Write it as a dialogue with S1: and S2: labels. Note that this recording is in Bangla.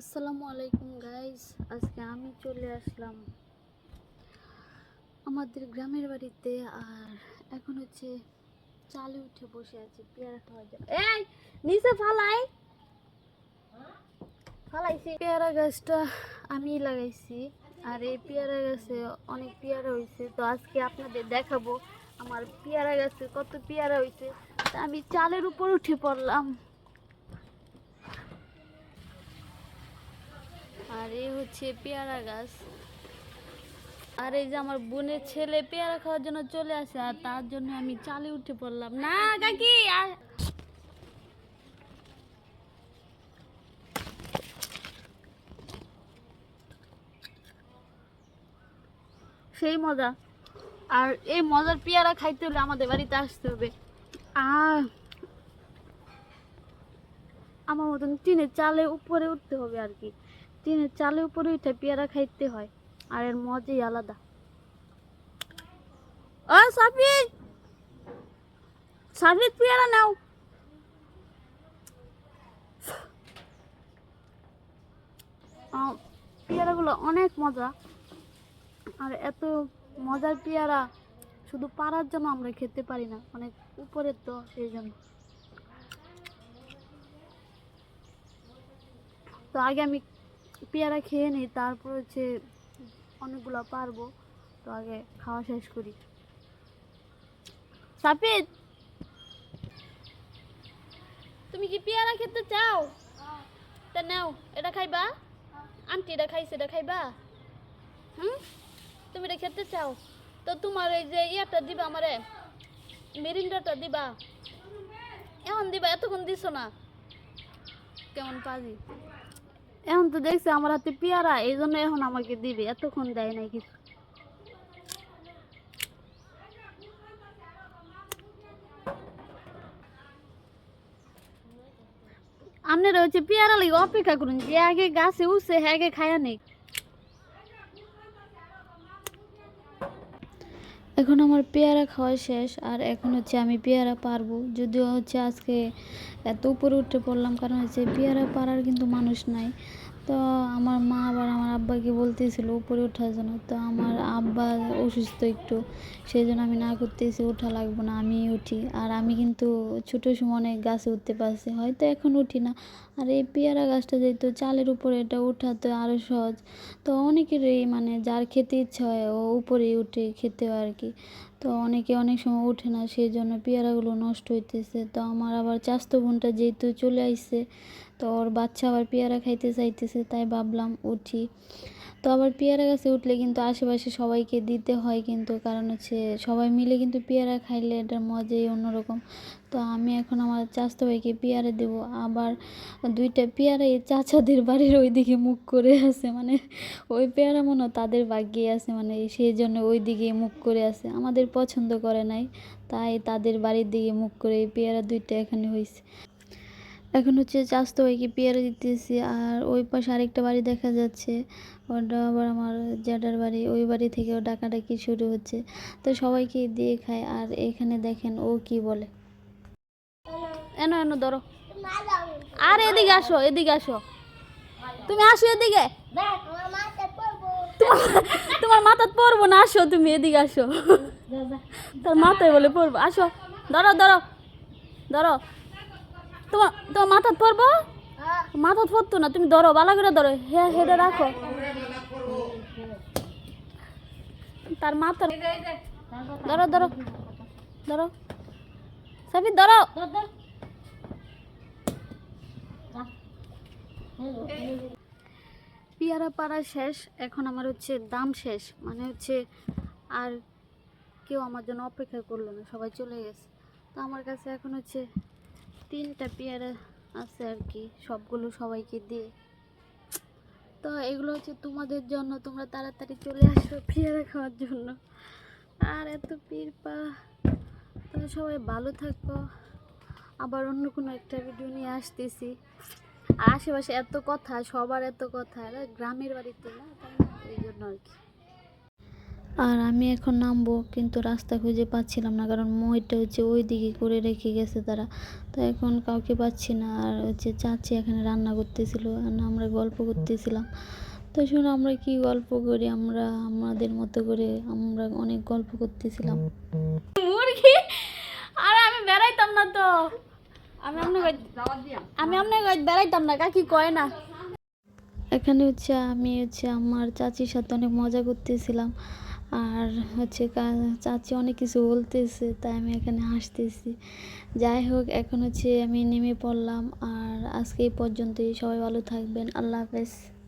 S1: আসসালামু আলাইকুম গাইস আজকে আমি চলে আসলাম আমাদের গ্রামের বাড়িতে, আর এখন হচ্ছে চালে উঠে বসে আছি, পেয়ারা খাওয়া যায় এই, নিচে ফালাই। ফালাইছি। পেয়ারা গাছটা আমি লাগাইছি, আর এই পেয়ারা গাছে অনেক পেয়ারা হয়েছে তো আজকে আপনাদের দেখাবো আমার পেয়ারা গাছে কত পেয়ারা হয়েছে আমি চালের উপর উঠে পড়লাম। আর এই হচ্ছে পেয়ারা গাছ। আর এই যে আমার বোনের ছেলে পেয়ারা খাওয়ার জন্য চলে আসে, আর তার জন্য আমি চালে উঠে পড়লাম। না, কাকি সেই মজা। আর এই মজার পেয়ারা খাইতে হলে আমাদের বাড়িতে আসতে হবে। আর আমার মতন টিনের চালে উপরে উঠতে হবে আর কি। টিনের চালের উপরে উঠে পেয়ারা খাইতে হয় আর এর মজাই আলাদা। ও সাফিদ সাফিদ পেয়ারা নাও। পেয়ারাগুলো অনেক মজা আর এত মজার পেয়ারা শুধু পাড়ার জন্য আমরা খেতে পারি না অনেক উপরের তো সেই জন্য। তো আগে আমি পেয়ারা খেয়ে নিই, তারপর হচ্ছে অনেকগুলো পারব। তো আগে খাওয়া শেষ করি। সাপিদ তুমি কি পেয়ারা খেতে চাও? তা নাও, এটা খাইবা? আন্টি এটা খাইছে, এটা খাইবা? হুম? তুমি এটা খেতে চাও? তো তোমার এই যে ইয়াটা দিবা আমারে? মেরিন্ডাটা দিবা? এমন দিবা, এতক্ষণ দিছো না। কেমন পাজি? এখন তো দেখছে আমার হাতে পেয়ারা এই জন্য এখন আমাকে দিবে। এতক্ষণ দেয় নাই কিছু। আপনারা হচ্ছে পেয়ারা লাগে অপেক্ষা করুন যে আগে গাছে উঠছে হ্যাঁ আগে খায়া নেই। এখন আমার পেয়ারা খাওয়া শেষ, আর এখন হচ্ছে আমি পেয়ারা পারব। যদিও হচ্ছে আজকে এত উপরে উঠে পড়লাম, কারণ হচ্ছে পেয়ারা পারার কিন্তু মানুষ নাই। তো আমার মা আবার আমার আব্বাকে বলতেছিল, উপরে ওঠার জন্য তো আমার আব্বা অসুস্থ একটু সেই জন্য আমি না করতেছি ওঠা লাগবো না আমি উঠি। আর আমি কিন্তু ছোটো সময় অনেক গাছে উঠতে পারছি, হয়তো এখন উঠি না। আর এই পেয়ারা গাছটা যেহেতু চালের উপরে, এটা ওঠাতে আরও সহজ। তো অনেকেরই মানে যার খেতে ইচ্ছা হয়, ও উপরেই উঠে খেতে হয় আর কি। তো অনেকে অনেক সময় ওঠে না সেই জন্য পেয়ারাগুলো নষ্ট হইতেছে। তো আমার আবার চাস্ত বোনটা যেহেতু চলে আসছে তো ওর বাচ্চা আবার পেয়ারা খাইতে চাইতেছে, তাই ভাবলাম উঠি। তো আবার পেয়ারা গাছে উঠলে কিন্তু আশেপাশে সবাইকে দিতে হয় কিন্তু কারণ হচ্ছে সবাই মিলে কিন্তু পেয়ারা খাইলে এটার মজাই অন্যরকম। তো আমি এখন আমার চাস্তো ভাইকে পেয়ারা দেবো। আবার দুইটা পেয়ারা এই চাচাদের বাড়ির ওই দিকে মুখ করে আছে। মানে ওই পেয়ারা মনে তাদের ভাগ্যে আছে। মানে সেই জন্য ওই দিকে মুখ করে আছে। আমাদের পছন্দ করে নাই। তাই তাদের বাড়ির দিকে মুখ করে এই পেয়ারা দুইটা এখানে হয়েছে এখন হচ্ছে চাস্তো ভাইকে পেয়ারা দিতেছি আর ওই পাশে আরেকটা বাড়ি দেখা যাচ্ছে। ওটা আবার আমার জ্যাঠার বাড়ি ওই বাড়ি থেকেও ডাকাডাকি শুরু হচ্ছে। তো সবাইকে দিয়ে খায় আর এখানে দেখেন ও কি বলে। এনো এনো ধরো। আর এদিকে আসো এদিকে আসো। তুমি আসো এদিকে। তোমার- মাথাত পড়ব না আসো তুমি এদিকে আসো। তোর মাথায় বলে পড়ব আসো ধরো ধরো। ধরো। তোমার তোমার মাথাত পড়ব মাথাত পড়তো না তুমি ধরো বালা করে ধরো হ্যাঁ হেডে রাখো। তার মাথা ধরো ধরো ধরো। সাবি ধরো। পেয়ারা পাড়া শেষ এখন আমার হচ্ছে দাম শেষ মানে হচ্ছে আর কেউ আমার জন্য অপেক্ষা করল না সবাই চলে গেছে। তো আমার কাছে এখন হচ্ছে তিনটা পেয়ারা আছে আর কি, সবগুলো সবাইকে দিয়ে তো এগুলো হচ্ছে তোমাদের জন্য, তোমরা তাড়াতাড়ি চলে আসো পেয়ারা খাওয়ার জন্য। আর এত পা তো সবাই ভালো থাকো। আবার অন্য কোনো একটা ভিডিও নিয়ে আসতেছি। আশেপাশে এত কথা, সবার এত কথা গ্রামের বাড়িতে না? এই জন্য আর কি। আর আমি এখন নামবো, কিন্তু রাস্তা খুঁজে পাচ্ছিলাম না, কারণ মইটা হচ্ছে ওই দিকে করে রেখে গেছে তারা। তো এখন কাউকে পাচ্ছি না, আর হচ্ছে চাচি এখানে রান্না করতেছিল আমরা গল্প করতেছিলাম। তো শুনে, আমরা কি গল্প করি? আমরা, আমাদের মতো করে আমরা অনেক গল্প করতেছিলাম। মুরগি? আর আমি বেড়াইতাম না তো। আমি আমি আপনাকে বেড়াইতাম না, কাকি কয় না। এখানে হচ্ছে আমি হচ্ছে আমার চাচির সাথে অনেক মজা করতেছিলাম। আর হচ্ছে চাচি অনেক কিছু বলতেছে, তাই আমি এখানে হাসতেছি যাই হোক, এখন হচ্ছে আমি নেমে পড়লাম, আর আজকে এই পর্যন্তই। সবাই ভালো থাকবেন। আল্লাহ হাফেজ।